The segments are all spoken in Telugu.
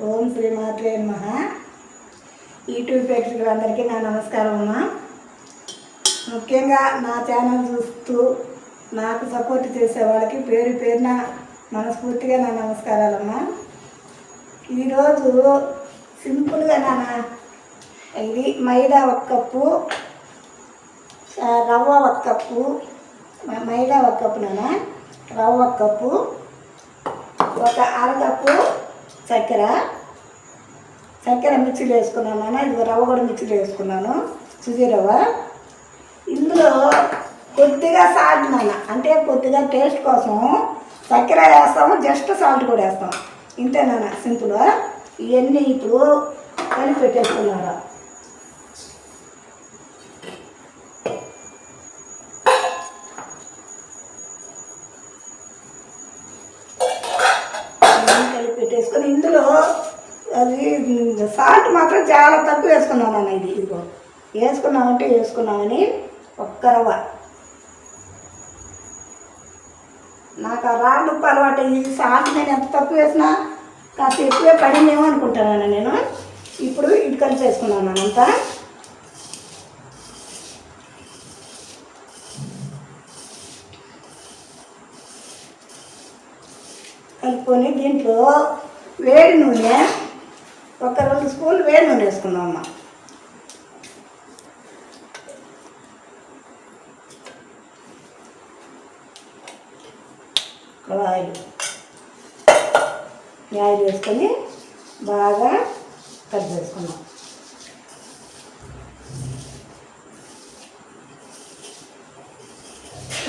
ఓం శ్రీ మాత్రే నమః. యూట్యూబ్ ప్రేక్షకులందరికీ నా నమస్కారం అమ్మా. ముఖ్యంగా నా ఛానల్ చూస్తూ నాకు సపోర్ట్ చేసే వాళ్ళకి పేరు పేరున మనస్ఫూర్తిగా నా నమస్కారాలమ్మా ఈరోజు సింపుల్గా నాన్న ఇది మైదా ఒక కప్పు రవ్వ ఒక కప్పు మైదా ఒక కప్పు నాన్న రవ్వ ఒక కప్పు ఒక అరకప్పు చక్కెర. చక్కెర మిక్సీలో వేసుకున్నాను నాన్న. ఇది రవ్వ కూడా మిక్సీలో వేసుకున్నాను. సుజీ రవ్వ. ఇందులో కొద్దిగా సాల్ట్ నాన్న. అంటే కొద్దిగా టేస్ట్ కోసం చక్కెర వేస్తాము జస్ట్ సాల్ట్ కూడా వేస్తాం ఇంతేనా సింపుల్గా సింపుల్. ఇవన్నీ ఇప్పుడు కలిపి పెట్టేసుకున్నాను ఇవన్నీ కలిపి పెట్టేసుకొని ఇందులో అది సాల్ట్ మాత్రం చాలా తక్కువ వేసుకున్నాను అన్న ఇది ఇదిగో. వేసుకున్నామంటే వేసుకున్నామని ఒక్క రవ్వ. నాకు ఆ రాళ్ళు ఉప్పు అలవాటు ఈ సాల్ట్ నేను ఎంత తక్కువ వేసినా కాస్త ఎక్కువే పడిందేమో అనుకుంటాను నేను. ఇప్పుడు ఇటు కలిసి వేసుకున్నాను అంతా. కలుపుకొని దీంట్లో వేడి నూనె ఒక రెండు స్కూల్ వేడి నూనె వేసుకున్నాం అమ్మ. ఆయిల్ ఆయిల్ వేసుకొని బాగా కట్ చేసుకున్నాం.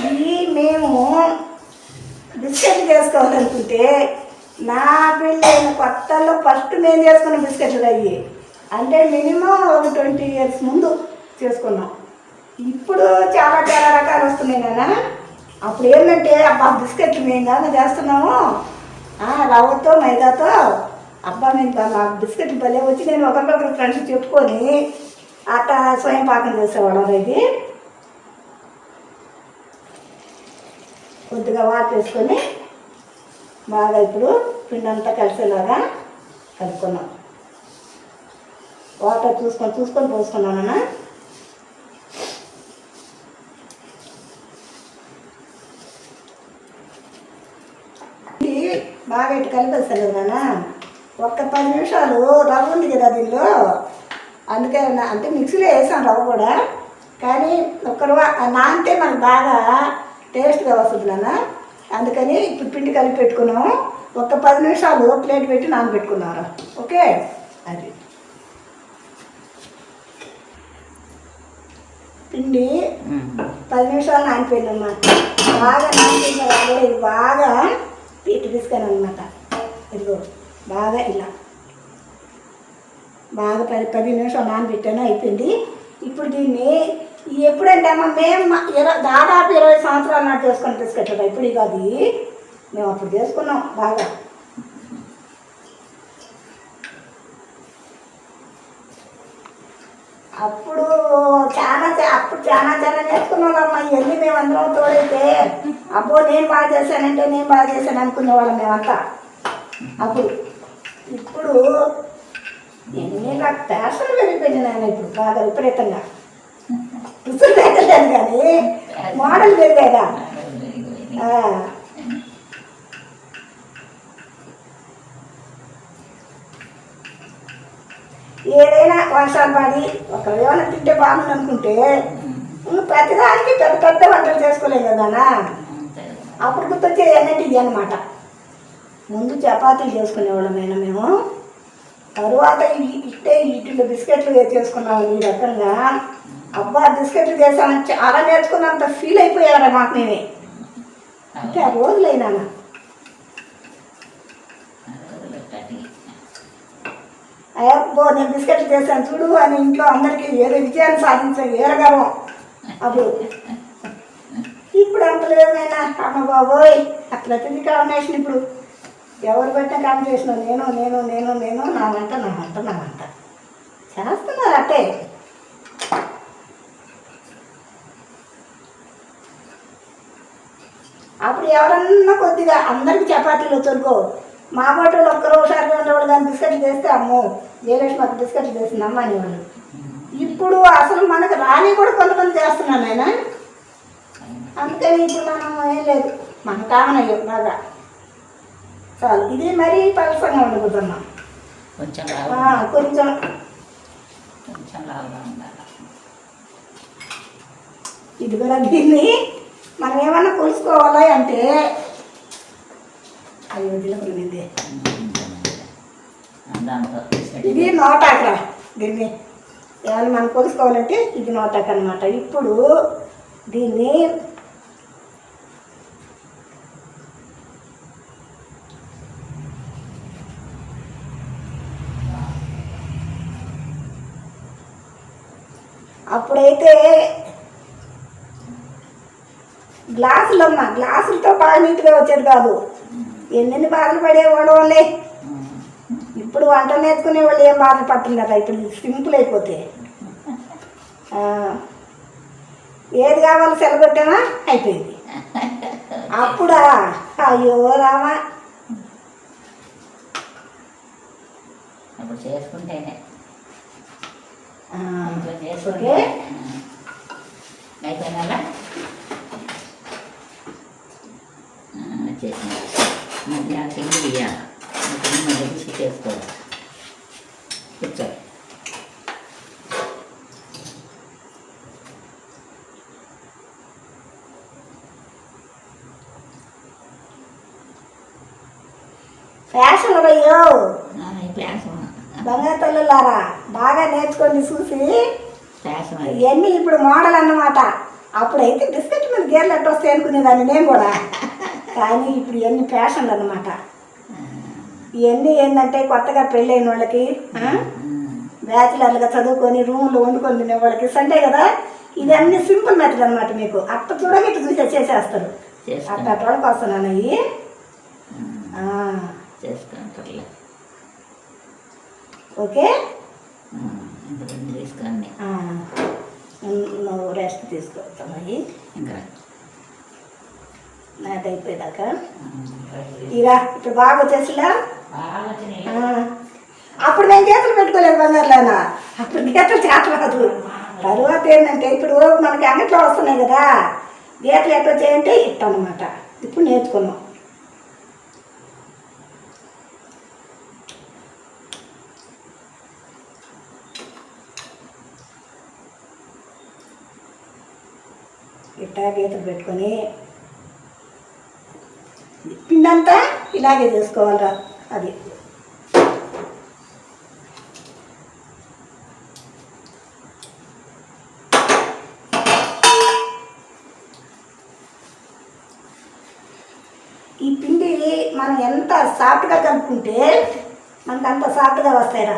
ఇవి మేము బిస్కెట్ చేసుకోవాలనుకుంటే నా పెళ్ళైన కొత్తలో ఫస్ట్ నేను చేసుకున్న బిస్కెట్లు అయ్యి అంటే మినిమం ఒక ట్వంటీ ఇయర్స్ ముందు చేసుకున్నాం. ఇప్పుడు చాలా చాలా రకాలు వస్తున్నాయి నాన్న. అప్పుడు ఏంటంటే అబ్బా బిస్కెట్లు మేము కానీ చేస్తున్నాము. రవ్వతో మైదాతో. అబ్బా మేము నాకు బిస్కెట్లు భలే వచ్చి నేను ఒకరికొకరు ఫ్రెండ్స్ చెప్పుకొని అట్లా స్వయం పాకం చేసేవాళ్ళం ఇది. కొద్దిగా వాటర్ వేసుకొని బాగా ఇప్పుడు పిండి అంతా కలిసేలాగా కలుపుకున్నాం వాటర్ చూసుకొని చూసుకొని పోసుకున్నానన్నా ఇది బాగా ఇటు కలిపేస్తాను నాన్న. ఒక్క పది నిమిషాలు రవ్వ ఉంది కదా దీనిలో. అందుకే నా- అంటే మిక్సీలో వేసాను రవ్వ కూడా. కానీ ఒక్క రవ్వ నానితే మనకు బాగా టేస్ట్గా వస్తుంది నాన్న. అందుకని ఇప్పుడు పిండి కలిపి పెట్టుకున్నాము. ఒక పది నిమిషాలు ప్లేట్ పెట్టి నానబెట్టుకున్నారు? ఓకే? అది. పిండి పది నిమిషాలు నానిపోయిందమ్మా బాగా నానిపోయిన తర్వాత ఇది బాగా పీట తీసుకాను అనమాట ఇదిగో బాగా ఇలా. బాగా పది పది నిమిషాలు నానబెట్టాను అయిపోయింది. ఇప్పుడు దీన్ని ఎప్పుడంటే అమ్మ మేము ఇరవై దాదాపు ఇరవై సంవత్సరాలు నాటి చేసుకొని తీసుకెట్టాడు ఇప్పుడు ఇక అది మేము అప్పుడు చేసుకున్నాం బాగా. అప్పుడు చాలా అప్పుడు చాలా చాలా నేర్చుకున్నాం ఇవన్నీ మేము అందరం తోడైతే అబ్బో నేను బాగా చేశానంటే నేను బాగా చేశాను అనుకునేవాళ్ళం మేమంతా. అప్పుడు ఇప్పుడు ఎన్ని నాకు ప్యాషన్ పెరిగిపోయింది నాయన ఇప్పుడు బాగా విపరీతంగా. రుచులు పెట్టలేదు కానీ మోడల్ పెరిగాయిగా ఏదైనా వర్షాలు పడి ఒకవేళ ఏమైనా తింటే బాగుంది అనుకుంటే ప్రతిదానికి పెద్ద పెద్ద వంటలు చేసుకోలేం కదా అప్పుడు గుర్తొచ్చే అన్నట్టు ఇది అనమాట ముందు చపాతీలు చేసుకునేవాళ్ళమైనా మేము. తరువాత ఇట్టే ఇటు బిస్కెట్లు చేసుకున్నాం ఈ రకంగా. అబ్బా బిస్కెట్లు చేశామని చాలా నేర్చుకున్నంత ఫీల్ అయిపోయారా మాకు నేనే అంటే ఆ రోజులైనా. అయ్యబ్బో నేను బిస్కెట్లు చేశాను చూడు అని ఇంట్లో అందరికీ ఏదో విజయాన్ని సాధించాను ఏరగలం అప్పుడు. ఇప్పుడు అంత లేదైనా అమ్మ బాబోయ్ అట్లా ప్రతిదీ కాంబినేషన్ ఇప్పుడు. ఎవరు పెట్టిన కాంబినేషన్ నేను నేను నేను నేను నా వంట నా వంట నా వంట. చేస్తున్నారు అట్టే అప్పుడు ఎవరన్నా కొద్దిగా అందరికి చపాతీలు వచ్చనుకో మా బట్టలు ఒక్కరు ఒకసారి ఉండేవాళ్ళు కానీ బిస్కెట్లు చేస్తే అమ్మో జయలక్ష్మి మాకు బిస్కెట్లు చేసింది అమ్మ అనేవాళ్ళు. ఇప్పుడు అసలు మనకు రాని కూడా కొంతమంది చేస్తున్నాను ఆయన అందుకని ఇప్పుడు మనం ఏం లేదు. మనం కామన్ అయ్యాం బాగా. చాలు. ఇది మరీ పలసంగా వండుకుంటున్నాం కొంచెం కొంచెం. కొంచెం ఇది కూడా దీన్ని మనం ఏమన్నా కొలుసుకోవాలి అంటే అయ్యో జీలకర్ర ఇది ఇది నోటాక దీన్ని ఏమైనా మనం కొలుసుకోవాలంటే ఇది నోటాక అనమాట ఇప్పుడు దీన్ని అప్పుడైతే గ్లాసులమ్మ గ్లాసులతో బాగా నీట్గా వచ్చేది కాదు. ఎన్నెన్ని బాధలు పడేవాడు వాళ్ళే ఇప్పుడు వంట నేర్చుకునే వాళ్ళు ఏం బాధలు పడుతున్నారు? ఇప్పుడు సింపుల్ అయిపోతే. ఏది కావాలో సెలబెట్టామా అయిపోయింది. అప్పుడా? అయ్యో రామా. చేసుకుంటేనే. చేసుకుంటే అయిపోయినా చేసిన మళ్ళీ ఆ కింద తీయాలి ఆ కింద మళ్ళీ తీసి చేసుకోవాలి కూర్చో ఫ్యాషన్ అయ్యో ఫ్యాషన్ బంగారు తల్లులారా బాగా నేర్చుకొని చూసి ఇవన్నీ ఇప్పుడు మోడల్ అన్నమాట. అప్పుడైతే బిస్కెట్ మీద గేర్లు ఎట్ట వస్తాయి అనుకునేదాన్ని నేను కూడా. కానీ ఇప్పుడు ఇవన్నీ ఫ్యాషన్లు అనమాట ఇవన్నీ ఏంటంటే కొత్తగా పెళ్ళైన వాళ్ళకి? బ్యాచిలర్లుగా చదువుకొని రూమ్లో వండుకొని తినే వాళ్ళకి సండే కదా? ఇది అన్ని సింపుల్ మెథడ్ అనమాట మీకు. అట్ట చూడగా ఇటు చూసే చేసేస్తారు. అట్ట అట్ట వాళ్ళకి వస్తున్నాను అవి ఓకే? నువ్వు రెస్ట్ తీసుకోవచ్చాను అవి ఇంకా నాది అయిపోయేదాకా. ఇరా ఇప్పుడు బాగా వచ్చేసిలా అప్పుడు నేను గీతలు పెట్టుకోలేదు బంగారులానా? అప్పుడు గీతలు చేతరాదు తర్వాత ఏంటంటే ఇప్పుడు మనకి అంగట్లో వస్తున్నాయి కదా గీతలు ఎట్లా చేయంటే ఇట్ట అనమాట ఇప్పుడు నేర్చుకున్నాం. ఇట్టా గీతలు పెట్టుకొని పిండంతా ఇలాగే చేసుకోవాలరా అది. ఈ పిండి మనం ఎంత సాఫ్ట్గా కలుపుకుంటే మనకు అంత సాఫ్ట్గా వస్తాయిరా.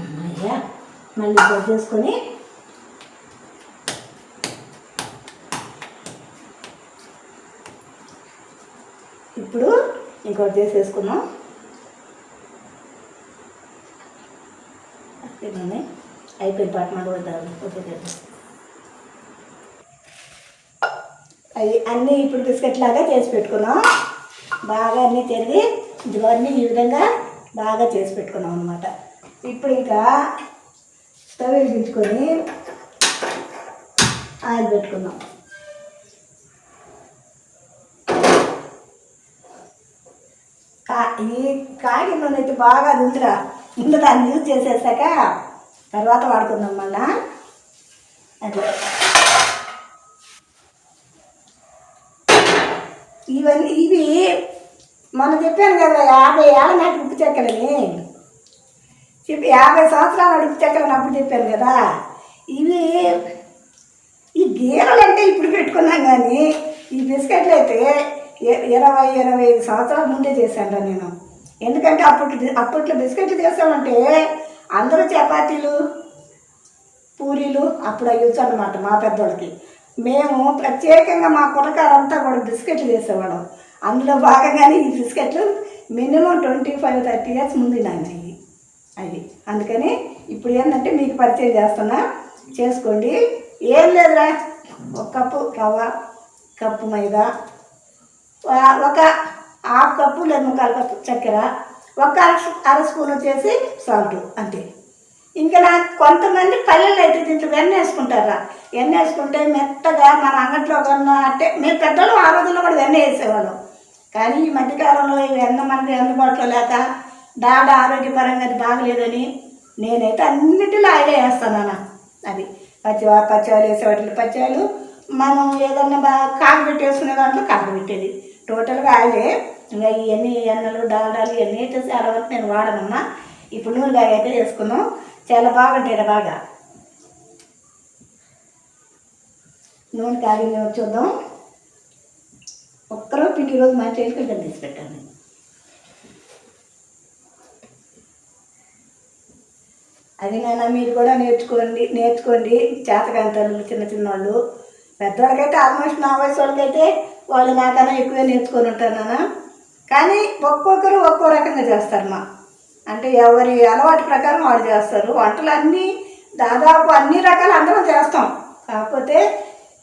అమ్మయ్య మళ్ళీ ఇప్పుడు చేసుకొని. ఇప్పుడు ఇంకోటి చేసేసుకున్నాం ఇవన్నీ అయిపోయిన పాట మాట్లాడతారు ఓకే అవి అన్నీ ఇప్పుడు బిస్కెట్ లాగా చేసి పెట్టుకున్నాం. బాగా అన్నీ తిరిగి ఇదిగో ఈ విధంగా బాగా చేసి పెట్టుకున్నాం అనమాట ఇప్పుడు ఇంకా స్టవ్ వెలిగించుకొని ఆయిల్ పెట్టుకున్నాం కా ఈ కాగి నూనె అయితే బాగా అది ముందు దాన్ని యూజ్ చేసేసాక తర్వాత వాడుకుందాం మళ్ళా. అదే. ఇవన్నీ ఇవి మనం చెప్పాను కదా యాభై ఏళ్ళ నాటి ఉప్పు చెక్కలని. చెప్పి యాభై సంవత్సరాల నాటి ఉప్పు చెక్కలని అప్పుడు చెప్పాను కదా. ఇవి ఈ గీరలు అంటే ఇప్పుడు పెట్టుకున్నాం కానీ ఈ బిస్కెట్లు అయితే ఇరవై ఇరవై ఐదు సంవత్సరాల ముందే చేశాను నేను. ఎందుకంటే అప్పట్లో అప్పట్లో బిస్కెట్లు చేసామంటే అందరూ చపాతీలు పూరీలు అప్పుడు అయ్యొచ్చు అన్నమాట మా పెద్దోళ్ళకి. మేము ప్రత్యేకంగా మా కులకారంతా కూడా బిస్కెట్లు చేసేవాళ్ళం. అందులో భాగంగానే ఈ బిస్కెట్లు minimum twenty five thirty years ముందు నాయనవి అది. అందుకని ఇప్పుడు ఏంటంటే మీకు పరిచయం చేస్తున్నా. చేసుకోండి. ఏం లేదురా. ఒక కప్పు రవ్వ కప్పు మైదా ఒక హాఫ్ కప్పు లేదా ముక్కాలు కప్పు చక్కెర ఒక అర అర స్పూన్ వచ్చేసి సాల్ట్ అంతే. ఇంకా నా కొంతమంది పల్లెలు అయితే దీంట్లో వెన్న వేసుకుంటారా? వెన్న వేసుకుంటే మెత్తగా మన అంగట్లో కొన్న అంటే మేము పెద్దలు ఆ రోజుల్లో కూడా వెన్న వేసేవాళ్ళం. కానీ ఈ మధ్యకాలంలో ఇవి ఎంతమంది మనకి అందుబాటులో లేక డాడ ఆరోగ్యపరంగా అది బాగలేదని నేనైతే అన్నిటిలో ఆయిలే వేస్తాను అన్న అది పచ్చి పచ్చివాళ్ళు వేసే వాటిలో పచ్చివాళ్ళు మనం ఏదన్నా బాగా కాగబెట్టి పెట్టేసుకునే దాంట్లో కాగబెట్టేది టోటల్గా ఆయిలే ఇంకా ఇవన్నీ ఎన్నలు డాల్డాలు ఇవన్నీ అయితే చాలా వరకు నేను వాడనమ్మా. ఇప్పుడు నూనె కాయ అయితే వేసుకున్నాం. చాలా బాగుంటాయి బాగా. నూనె కాగింది చూద్దాం. ఒక్కరో పిండి రోజు మా చేతికి తీసి పెట్టాను? నేను. అది నాన్న మీరు కూడా నేర్చుకోండి నేర్చుకోండి. చేతకాంతలు చిన్న చిన్న వాళ్ళు పెద్దవాళ్ళకైతే ఆల్మోస్ట్ నా వయసు వాళ్ళకైతే వాళ్ళు నాకన్నా ఎక్కువే నేర్చుకొని ఉంటారు నాన్న. కానీ ఒక్కొక్కరు ఒక్కో రకంగా చేస్తారు మా. అంటే ఎవరి అలవాటు ప్రకారం వాళ్ళు చేస్తారు. వంటలు అన్నీ దాదాపు అన్ని రకాలు అందరం చేస్తాం. కాకపోతే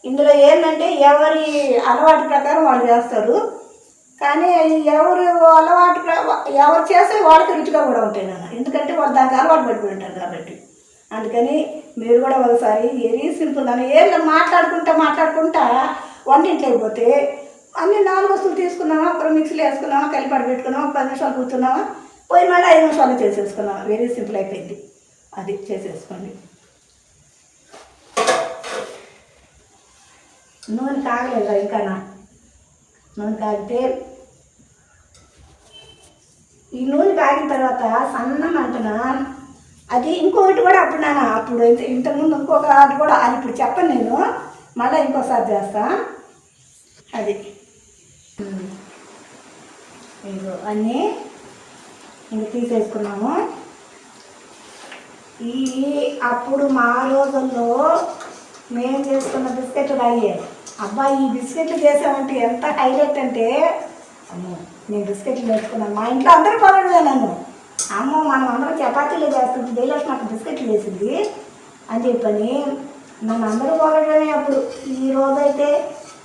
ఇందులో ఏంటంటే ఎవరి అలవాటు ప్రకారం వాళ్ళు చేస్తారు కానీ ఎవరు అలవాటు ప్ర- ఎవరు చేస్తే వాళ్ళకి రుచిగా కూడా ఉంటాయి నాన్న. ఎందుకంటే వాళ్ళు దానికి అలవాటు పడిపోయి ఉంటారు కాబట్టి. అందుకని మీరు కూడా ఒకసారి వెరీ సింపుల్ అని ఏం మాట్లాడుకుంటా మాట్లాడుకుంటా వంటింట్లోకి పోతే అన్ని నాలుగు వస్తువులు తీసుకున్నామా అక్కడ మిక్సీలో వేసుకున్నామా కలిపడి పెట్టుకున్నామా పది నిమిషాలు కూర్చున్నామా పోయి మళ్ళీ ఐదు నిమిషాలు చేసేసుకున్నామా వెరీ సింపుల్ అయిపోయింది. అది చేసేసుకోండి. నూనె కాగలేదు ఇంకా నూనె కాగితే ఈ నూనె కాగిన తర్వాత సన్నం అంటున్నా. అది ఇంకొకటి కూడా అప్పుడు నాన్న అప్పుడు ఇంత ఇంతకుముందు ఇంకొక అది కూడా అది ఇప్పుడు చెప్పను నేను. మళ్ళీ ఇంకోసారి చేస్తా. అది. ఇదిగో అన్నీ ఇంక తీసేసుకున్నాము. ఈ అప్పుడు మా రోజుల్లో మేము చేసుకున్న బిస్కెట్లు అయ్యాయి అబ్బా ఈ బిస్కెట్లు చేసామంటే ఎంత హైలైట్ అంటే అమ్మో నేను బిస్కెట్లు నేర్చుకున్నాను. మా ఇంట్లో అందరూ పొగడలే నన్ను. అమ్మో మనం అందరం చపాతీలు చేస్తుంది జయలక్ష్మి నాకు బిస్కెట్లు వేసింది అని చెప్పని నన్ను అందరూ పొగడమే అప్పుడు. ఈ రోజైతే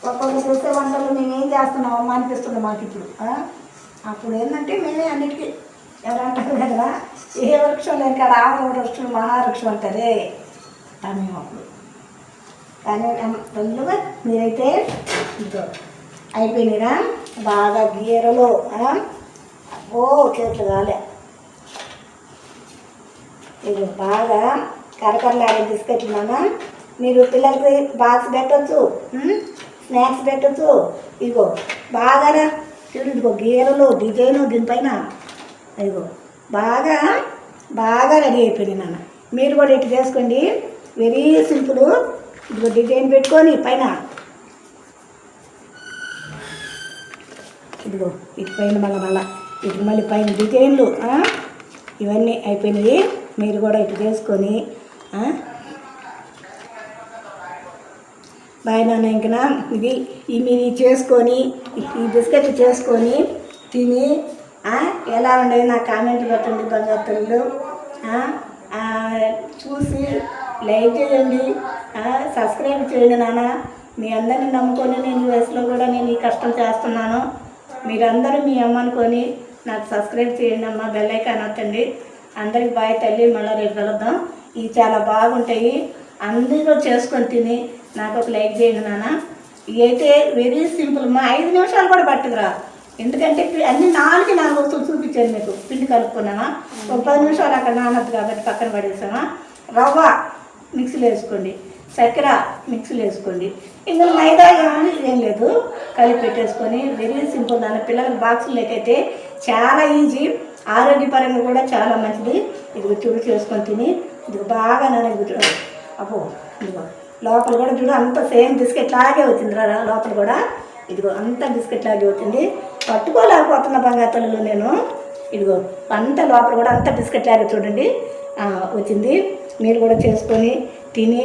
ఒక్కొక్క చేసే వంటలు మేము ఏం చేస్తున్నాం అమ్మ అనిపిస్తుంది మాకు ఇప్పుడు అప్పుడు ఏంటంటే మేమే అన్నిటికీ ఎవరు అంటారు కదా ఏ వృక్షం లేని కాడ ఆమె వృక్షం మహావృక్షం అంటారే. తమేమప్పుడు కానీ తొందరగా మీరైతే ఇదో అయిపోయినారా బాగా గీరలో ఓ చేతులు కాలే. ఇది బాగా కరకరలాడే బిస్కెట్లు మనం మీరు పిల్లలకి బాక్స్ పెట్టచ్చు స్నాక్స్ పెట్టచ్చు. ఇదిగో బాగా చూడు ఇదిగో గీరలు డిజైను దీనిపైన. ఇదిగో బాగా బాగా రెడీ అయిపోయింది నాన్న. మీరు కూడా ఇటు చేసుకోండి. Very simple. ఇదిగో డిజైన్ పెట్టుకొని పైన. ఇదిగో ఇటు పైన మళ్ళీ మళ్ళీ. ఇటు మళ్ళీ పైన డిజైన్లు ఇవన్నీ అయిపోయినాయి. మీరు కూడా ఇటు చేసుకొని బాయ్ నాన్న ఇంకా ఇది ఈ మీరు చేసుకొని ఈ- బిస్కెట్లు బిస్కెట్ చేసుకొని తిని ఎలా ఉండేది నా కామెంట్ పెట్టండి బంగారు చూసి లైక్ చేయండి. సబ్స్క్రైబ్ చేయండి నాన్న. మీ అందరిని నమ్ముకొని నేను వయసులో కూడా నేను ఈ కష్టం చేస్తున్నాను. మీరందరూ మీ అమ్మ అనుకొని నాకు సబ్స్క్రైబ్ చేయండి అమ్మ బెల్లైకాన్ ఐకాన్ వద్దండి అందరికి బాయ్ తల్లి మళ్ళీ రేపు కలుద్దాం. ఇవి చాలా బాగుంటాయి. అందరూ చేసుకొని తిని నాకు ఒక లైక్ చేయండి నాన్న. ఇవైతే వెరీ సింపుల్ మా ఐదు నిమిషాలు కూడా పట్టుకురా. ఎందుకంటే అన్ని నాలుగు నాలుగు వస్తువులు చూపించాను మీకు. పిండి కలుపుకున్నామా ఒక పది నిమిషాలు అక్కడ నానద్దు కాబట్టి పక్కన పడేసామా రవ్వ మిక్సీలో వేసుకోండి. చక్కెర మిక్సీలో వేసుకోండి. ఇందులో మైదా ఏమని ఏం లేదు. కలిపి పెట్టేసుకొని వెరీ సింపుల్ దాని పిల్లల బాక్సులు లేకైతే చాలా ఈజీ ఆరోగ్యపరంగా కూడా చాలా మంచిది. ఇదిగో చూడు చేసుకొని తిని ఇదిగో బాగా నన్ను ఇదిగో చూడు అబ్బో ఇదిగో లోపల కూడా చూడు అంత సేమ్ బిస్కెట్ లాగే వచ్చింది రా లోపల కూడా. ఇదిగో అంత బిస్కెట్ లాగే వచ్చింది. పట్టుకోలేకపోతున్న బంగారు నేను. ఇదిగో అంత లోపల కూడా అంత బిస్కెట్ లాగే చూడండి. వచ్చింది. మీరు కూడా చేసుకొని తిని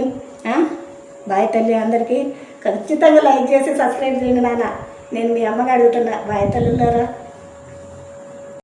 బాయ్ తల్లి అందరికీ ఖచ్చితంగా లైక్ చేసి సబ్స్క్రైబ్ చేయండి నాన్న. నేను మీ అమ్మగా అడుగుతున్నా. బాయ్ తల్లులారా